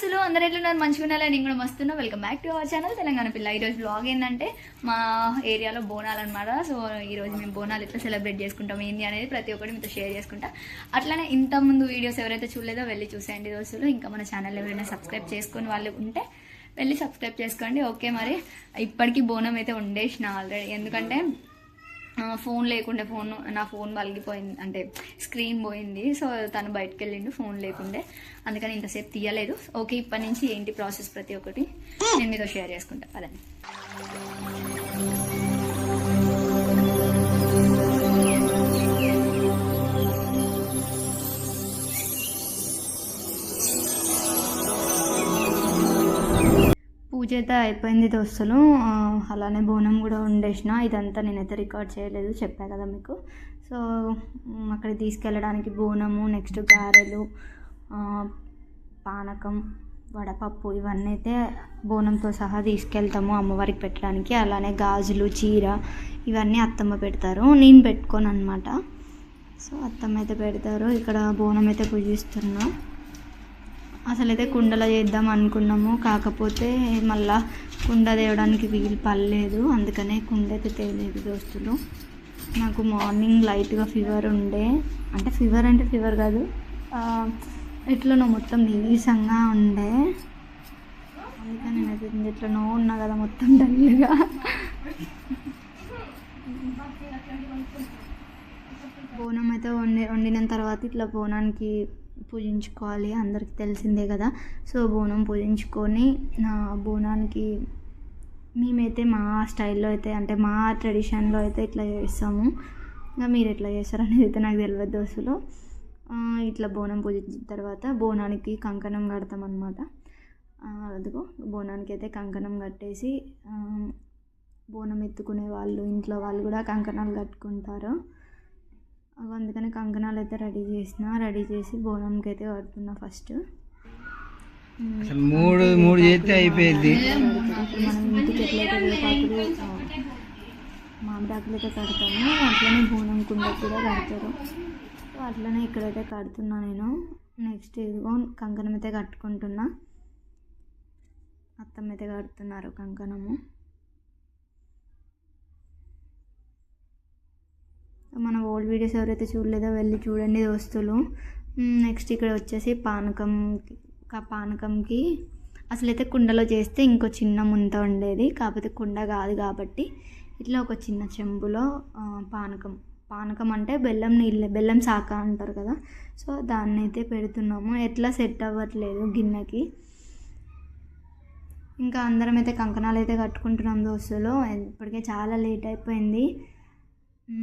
అసలు అందరు ఎట్లున్నారు? మంచిగా ఉండాలని నేను కూడా మస్తున్నా. Welcome back to our channel Telangana పిల్ల. ఈరోజు బ్లాగ్ ఏంటంటే మా ఏరియాలో బోనాలు అనమాట సో ఈరోజు మేము బోనాలు ఎట్లా సెలబ్రేట్ చేసుకుంటాం ఏంటి అనేది ప్రతి ఒక్కటి మీతో షేర్ చేసుకుంటా. అట్లనే ఇంత ముందు వీడియోస్ ఎవరైతే చూడలేదో వెళ్ళి చూసేయండి దోస్తులు ఇంకా మన ఛానల్ ఎవరైనా సబ్స్క్రైబ్ చేసుకుని వాళ్ళు ఉంటే వెళ్ళి సబ్స్క్రైబ్ చేసుకోండి. ఓకే మరి. ఇప్పటికీ బోనం అయితే ఉండేసిన ఆల్రెడీ ఎందుకంటే ఫోన్ లేకుండే ఫోన్ నా ఫోన్ పలిగిపోయింది అంటే స్క్రీన్ పోయింది సో తను బయటకు వెళ్ళిండు ఫోన్ లేకుండే. అందుకని ఇంతసేపు తీయలేదు. ఓకే ఇప్పటి నుంచి ఏంటి ప్రాసెస్ ప్రతి ఒక్కటి? నేను మీతో షేర్ చేసుకుంటా. అదండి పూజ అయితే అయిపోయింది దోస్తులు. అలానే బోనం కూడా ఉండేసిన ఇదంతా నేనైతే రికార్డ్ చేయలేదు చెప్పా కదా మీకు. సో అక్కడ తీసుకెళ్ళడానికి బోనము నెక్స్ట్ గారెలు పానకం వడపప్పు ఇవన్నీ అయితే బోనంతో సహా తీసుకెళ్తాము అమ్మవారికి పెట్టడానికి. అలానే గాజులు చీర ఇవన్నీ అత్తమ్మ పెడతారు. నేను పెట్టుకోను అనమాట సో అత్తమ్మ అయితే పెడతారు. ఇక్కడ బోనం అయితే పూజిస్తున్నాను అసలైతే కుండలో చేద్దాం అనుకున్నాము. కాకపోతే మళ్ళా కుండ తేవడానికి వీలు పడలేదు. అందుకనే కుండ అయితే తేలేదు దోస్తులు. నాకు మార్నింగ్ లైట్గా ఫీవర్ ఉండే. అంటే ఫీవర్ అంటే ఫీవర్ కాదు. ఎట్లనో మొత్తం నీరసంగా ఉండే. అందుకని నేను ఎట్లనో ఉన్నా కదా మొత్తం డల్గా. బోనం అయితే వండి వండిన తర్వాత ఇట్లా బోనానికి పూజించుకోవాలి. అందరికి తెలిసిందే కదా. సో బోనం పూజించుకొని నా బోనానికి మేమైతే మా స్టైల్లో అయితే అంటే మా ట్రెడిషన్లో అయితే ఇట్లా చేస్తాము. ఇంకా మీరు ఎట్లా చేస్తారు అనేది అయితే నాకు తెలియదు దోశలో ఇట్లా బోనం పూజించిన తర్వాత బోనానికి కంకణం కడతాం అనమాట అదిగో బోనానికి అయితే కంకణం కట్టేసి బోనం ఎత్తుకునే వాళ్ళు ఇంట్లో వాళ్ళు కూడా కంకణాలు కట్టుకుంటారు. అందుకని కంకణాలు అయితే రెడీ చేసిన. రెడీ చేసి బోనంకి అయితే కడుతున్నా ఫస్ట్. మూడు మూడు చేస్తే అయిపోయింది. మనం ఇంటికి ఎట్లయితే వేపాకులు ఆ, మామిడాకులు అయితే కడతాము. అట్లనే బోనం కుండకు కూడా కడతారు. సో అట్లనే ఇక్కడైతే కడుతున్నా నేను. నెక్స్ట్ ఇదిగో కంకణం అయితే కట్టుకుంటున్నా. అత్తమ్మ అయితే కడుతున్నారు కంకణము. మన ఓల్డ్ వీడియోస్ ఎవరైతే చూడలేదో వెళ్ళి చూడండి దోస్తులు. నెక్స్ట్ ఇక్కడ వచ్చేసి పానకం పానకంకి పానకంకి అసలైతే కుండలో చేస్తే ఇంకో చిన్న ముంత ఉండేది. కాకపోతే కుండ కాదు కాబట్టి ఇట్లా ఒక చిన్న చెంబులో పానకం. పానకం అంటే బెల్లం నీళ్ళ బెల్లం శాఖ అంటారు కదా. సో దాన్ని అయితే పెడుతున్నాము. ఎట్లా సెట్ అవ్వట్లేదు గిన్నెకి. ఇంకా అందరం అయితే కంకణాలు అయితే కట్టుకుంటున్నాం దోస్తులు. ఇప్పటికే చాలా లేట్ అయిపోయింది.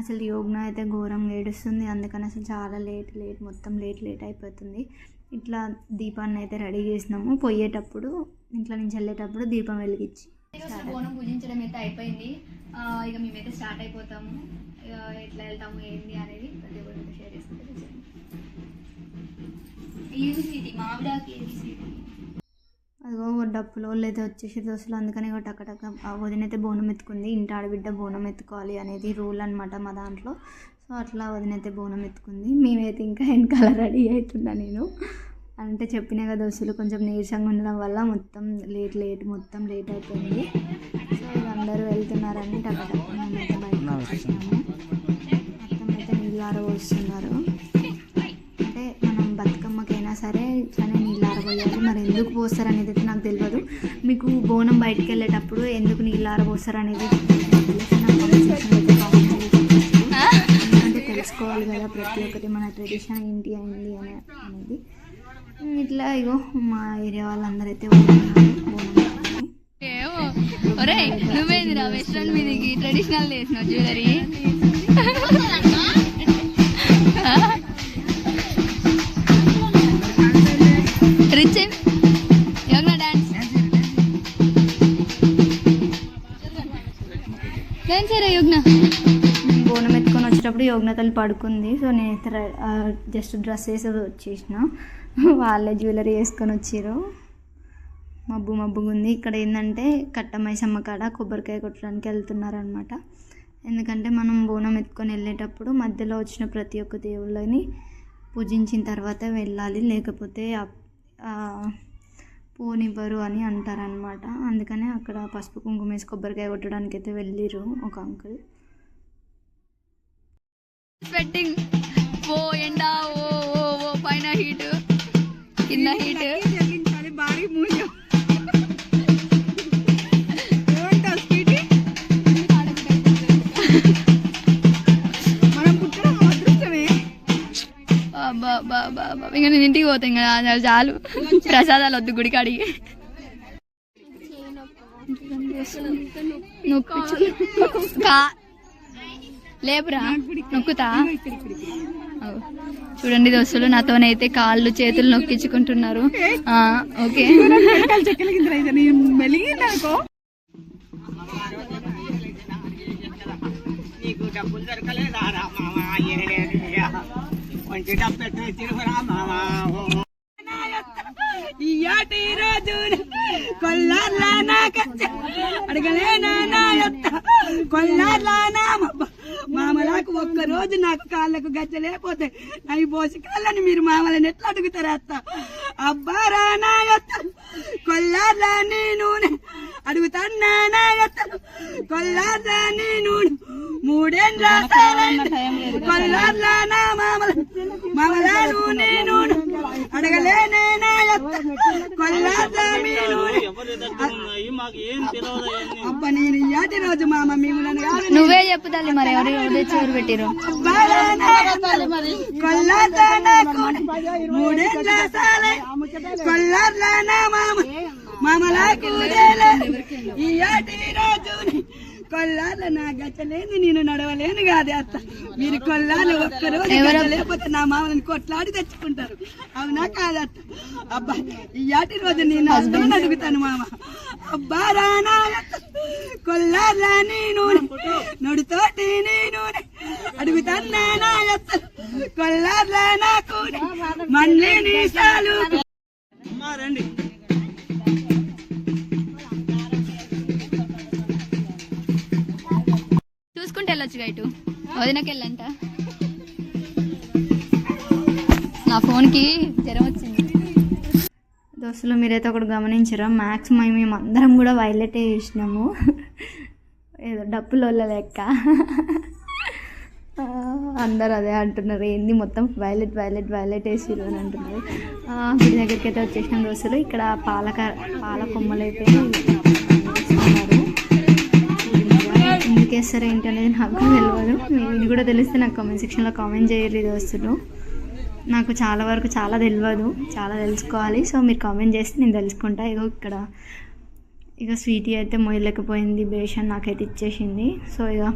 అసలు యోగ్న అయితే ఘోరంగా ఏడుస్తుంది. అందుకని అసలు చాలా లేట్ లేట్ మొత్తం లేట్ లేట్ అయిపోతుంది. ఇట్లా దీపాన్ని అయితే రెడీ చేసినాము. పోయేటప్పుడు ఇంట్లో నుంచి వెళ్ళేటప్పుడు దీపం వెలిగించి బోనం పూజించడం అయితే అయిపోయింది. ఇక మేమైతే స్టార్ట్ అయిపోతాము. ఇక ఎట్లా వెళ్తాము ఏంటి అనేది ప్రతి ఒక్కరికి షేర్ చేసుకుంటే ఈజీ సిటీ మామిడాకి ఈజీ సిటీ అదిగో డప్పులో వాళ్ళు అయితే వచ్చేసి దోశలు అందుకని ఇక టక్కటక్క ఆ వదిన అయితే బోనం ఎత్తుకుంది. ఇంటి ఆడబిడ్డ బోనం ఎత్తుకోవాలి అనేది రూల్ అనమాట మా దాంట్లో. సో అట్లా వదిన అయితే బోనం ఎత్తుకుంది. మేమైతే ఇంకా వెనకాల రెడీ అవుతున్నా నేను. అంటే చెప్పినా కదా దోశలు కొంచెం నీరసంగా ఉండడం వల్ల మొత్తం లేట్ లేట్ మొత్తం లేట్ అయిపోయింది. సో అందరూ వెళ్తున్నారని టక్కటక్క ఎందుకు పోస్తారు అనేది అయితే నాకు తెలియదు మీకు బోనం బయటకు వెళ్ళేటప్పుడు ఎందుకు నీళ్ళు ఆరబోస్తారు అనేది తెలిస్తే తెలుసుకోవాలి కదా ప్రతి ఒక్కటి మన ట్రెడిషన్ ఏంటి అయింది అని అనేది. ఇట్లా ఇగో మా ఏరియా వాళ్ళందరూ అయితే పోతున్నారు రా వెస్ట్రన్ మీదకి ట్రెడిషనల్ చేసినావు జ్యువెలరీ? యోగ్నతలు పడుకుంది. సో నేనైతే జస్ట్ డ్రెస్ వేసి వచ్చేసిన. వాళ్ళే జ్యువెలరీ వేసుకొని వచ్చారు మబ్బు మబ్బుగా ఉంది. ఇక్కడ ఏంటంటే కట్టమైసమ్మ కాడ కొబ్బరికాయ కొట్టడానికి వెళ్తున్నారనమాట ఎందుకంటే మనం బోనం ఎత్తుకొని వెళ్ళేటప్పుడు మధ్యలో వచ్చిన ప్రతి ఒక్క దేవుళ్ళని పూజించిన తర్వాత వెళ్ళాలి. లేకపోతే పోనివ్వరు అని అంటారనమాట అందుకనే అక్కడ పసుపు కుంకుమ వేసి కొబ్బరికాయ కొట్టడానికి అయితే వెళ్ళిరు ఒక అంకుల్. స్వెట్టింగ్ ఓ ఎండ ఓ ఓ ఓ పైన హీట్ కింద హీట్ భారీ మూల్యం. ఇంకా నేను ఇంటికి పోతాను ఇంకా అది చాలు. ప్రసాదాలు వద్దు గుడికి అడిగి. నొక్కించు కా లేపురా నొక్కుతా. చూడండి దోస్తులు నాతోనైతే కాళ్ళు చేతులు నొక్కించుకుంటున్నారు. ఆ, ఓకే. కొల్లార్లా నా కొల్లార్లా నా మామలకు ఒక్క రోజు నాకు కాళ్ళకు గజ్జలేపోతే అవి పోసి కాళ్ళని మీరు మామలని ఎట్లా అడుగుతారా అత్త? అబ్బారా నా యొక్క కొల్లార్లా నీ నూనె. అడుగుతాన్నా నా యొక్క కొల్లార్లా నీ నూనె. మూడేండ్ల కొల్లార్లా నా మామల మామల నూనె నూనె. అడగలేనే నా యొక్క కొల్లార్లా మీ నూనె అబ్బ నేను ఇయాటి రోజు మామ మేము నువ్వే చెప్పు తల్లి మరి ఎవరు ఎవరు పెట్టిరు కొల్లార్లా మామ. మామలకు ఈ ఆటి రోజుని కొల్లార్ల నా గచ్చలేదు నేను నడవలేను కాదే అత్త. మీరు కొల్లార్లు ఒక్కరోజు లేకపోతే నా మామని కొట్లాడి తెచ్చుకుంటారు. అవునా కాదత్త అబ్బా ఈ ఆటి రోజు నేను హస్బెండ్ అడుగుతాను మామ. అబ్బా రానా కొల్లార్లా నీ నూనె. నడుతోటి నూనె. అడుగుతాన్నా నా అత్త కొల్లార్లా నా కూనె. మళ్ళీ నీ సాలు. అమ్మా రండి. చూసుకుంటే వెళ్ళొచ్చు వెళ్ళంట నా ఫోన్కి జ్వరం వచ్చింది. దోస్తులు మీరైతే ఒకటి గమనించరా? మ్యాక్సిమం మేము అందరం కూడా వైలెటే చేసినాము. ఏదో డప్పులోళ్ళ లెక్క. అందరు అదే అంటున్నారు. ఏంది మొత్తం వైలెట్ వైలెట్ వైలెట్ వేసిరు అని అంటున్నారు. ఆ, గుడి దగ్గరికి అయితే వచ్చేసిన దోస్తులు. ఇక్కడ పాలక పాల కొమ్మలు అయితే ఎందుకు ఏంటి అనేది నాకు తెలియదు ఇది కూడా తెలిస్తే నాకు కామెంట్ సెక్షన్లో కామెంట్ చేయరు దోస్తులు. నాకు చాలా వరకు చాలా తెలియదు చాలా తెలుసుకోవాలి. సో మీరు కామెంట్ చేస్తే నేను తెలుసుకుంటా. ఇగో ఇక్కడ. ఇక స్వీటీ అయితే మొయ్యలేకపోయింది. బేషన్ నాకైతే ఇచ్చేసింది. సో ఇక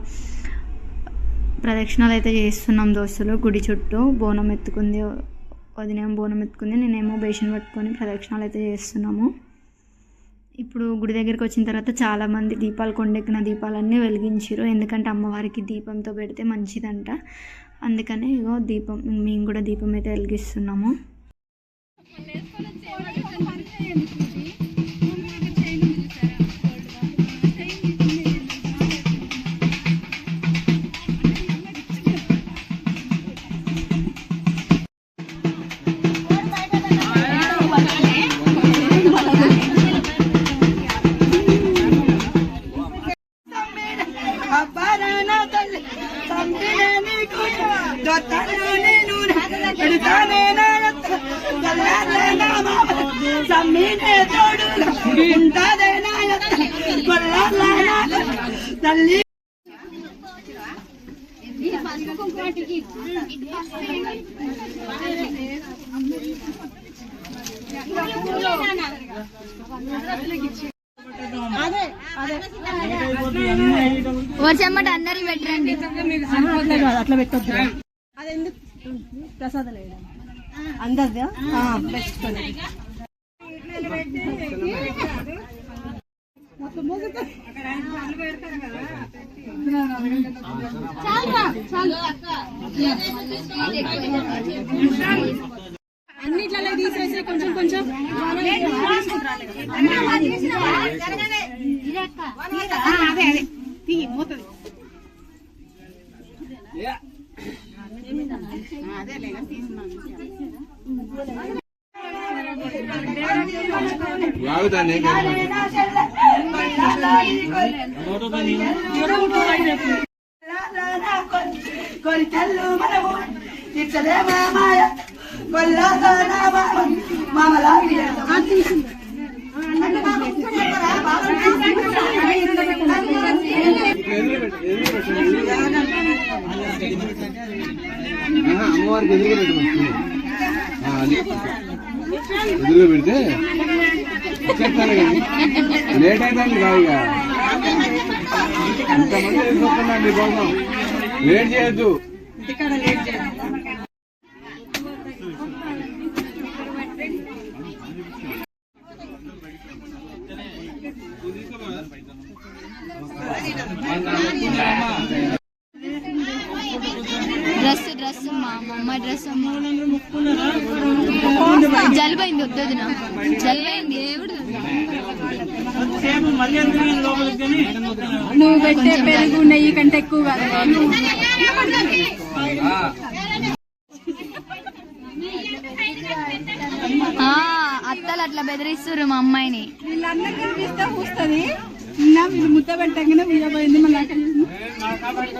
ప్రదక్షిణాలు అయితే చేస్తున్నాం దోస్తులు. గుడి చుట్టూ బోనం ఎత్తుకుంది. వదినేమో బోనం ఎత్తుకుంది. నేనేమో బేషన్ పట్టుకొని ప్రదక్షిణాలు అయితే చేస్తున్నాము. ఇప్పుడు గుడి దగ్గరికి వచ్చిన తర్వాత చాలామంది దీపాలు కొండెక్కిన దీపాలన్నీ వెలిగించారు ఎందుకంటే అమ్మవారికి దీపంతో పెడితే మంచిదంట. అందుకనే ఇగో దీపం మేము కూడా దీపం అయితే వెలిగిస్తున్నాము సమ్మినే తోడు ఉంటాదే నా యొక్క కొల్లార్లా నా తల్లి వచ్చమ్మట అందరికి పెట్టండి అట్లా పెట్టొద్దు అది ఎందుకు ప్రసాదం లేదా అందరిదా పెట్టుకోండి అన్నిట్లలో తీసేసి కొంచెం కొంచెం అదే అదే వాగుతాను కొరికల్లు మనము ఇచ్చలే మామాయ కొల్లాతో నా మామ మామలాగి అమ్మవారికి ఎదురుగా పెట్టమని అది ఎదురుగా పెడితే చెప్తాను కానీ లేట్ అవుతుంది కాదు ఇక ఇంతమంది వెళ్ళిపోతున్నాం మీకోసం లేట్ చేయొద్దు. డ్రెస్ డ్రెస్ మా అమ్మ డ్రెస్ జలుబైంది వద్దొద్దున జలుబైంది ఏవిడు నువ్వు పెట్టే పెరుగు నెయ్యి కంటే ఎక్కువ అత్తలు అట్లా బెదిరిస్తుర్రు మా అమ్మాయిని.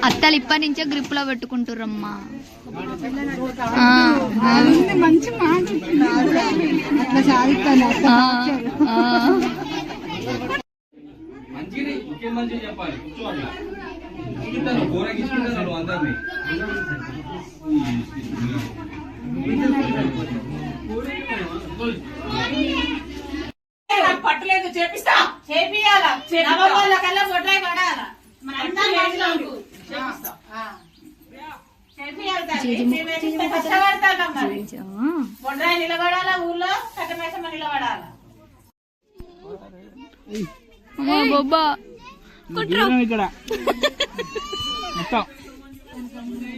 అత్తలు ఇప్పటి నుంచే గ్రిప్లో పెట్టుకుంటుర్రమ్మా. మంచి మాట మంచిగా చెప్పాలి. కూర్చో అట్లా ఇస్తాను ఘోరంగా ఇస్తుంటాను అందరినీ. పట్టలేదు. చేపిస్తా. చేపియాలా కల్లా బొడ్రాయి పడాలా? మన అందరం. చేపిస్తే. బొడ్రాయి నిలబడాలా ఊర్లో? కట్టమేసమ్మ నిలబడాలా? బొబ్బా. ఇక్కడ? మొత్తం.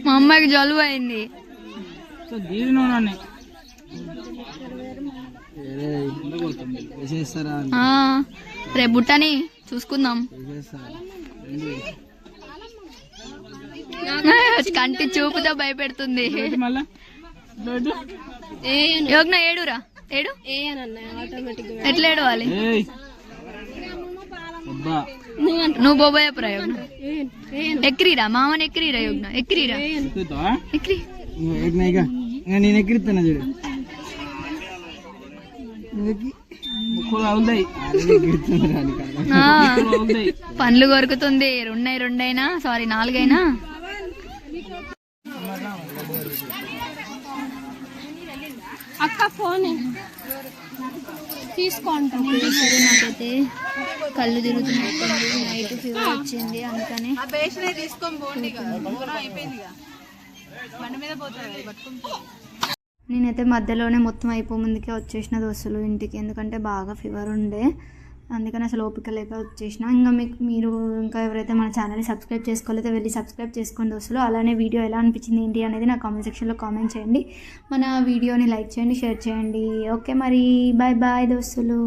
మా అమ్మాయికి జలుబు అయింది. దీని వేసేస్తారా ఆ, రేపు బుట్టని చూసుకుందాం. కంటి చూపుతో భయపెడుతుంది. ఏడురా? ఏడు? ఎట్లా ఏడవాలి? నువ్వు బొబ్బయ్య ప్రయోగం. ఎక్కిరిరా మామని ఎక్కిరిరా యోగ్న? ఎక్కిరిరా? ఎక్కిరి. నేను ఎక్కిరిస్తాను చూడు. పండ్లు కొరుకుతుంది. రెండై రెండైనా? సారీ నాలుగైనా? అక్క ఫోన్. తీసుకుంటాం నాకైతే కళ్ళు తిరుగుతున్నట్టుంది నైట్ ఫీవర్ వచ్చింది అందుకని. నేనైతే మధ్యలోనే మొత్తం అయిపో ముందుకే వచ్చేసిన దోస్తులు ఇంటికి ఎందుకంటే బాగా ఫీవర్ ఉండే. అందుకని అసలు ఓపిక లేక వచ్చేసిన. ఇంకా మీకు మీరు ఇంకా ఎవరైతే మన ఛానల్ని సబ్స్క్రైబ్ చేసుకోలేదో వెళ్ళి సబ్స్క్రైబ్ చేసుకోండి దోస్తులు అలానే వీడియో ఎలా అనిపించింది ఏంటి అనేది నా కామెంట్ సెక్షన్లో కామెంట్ చేయండి. మన వీడియోని లైక్ చేయండి షేర్ చేయండి. ఓకే మరి బాయ్ బాయ్ దోస్తులు.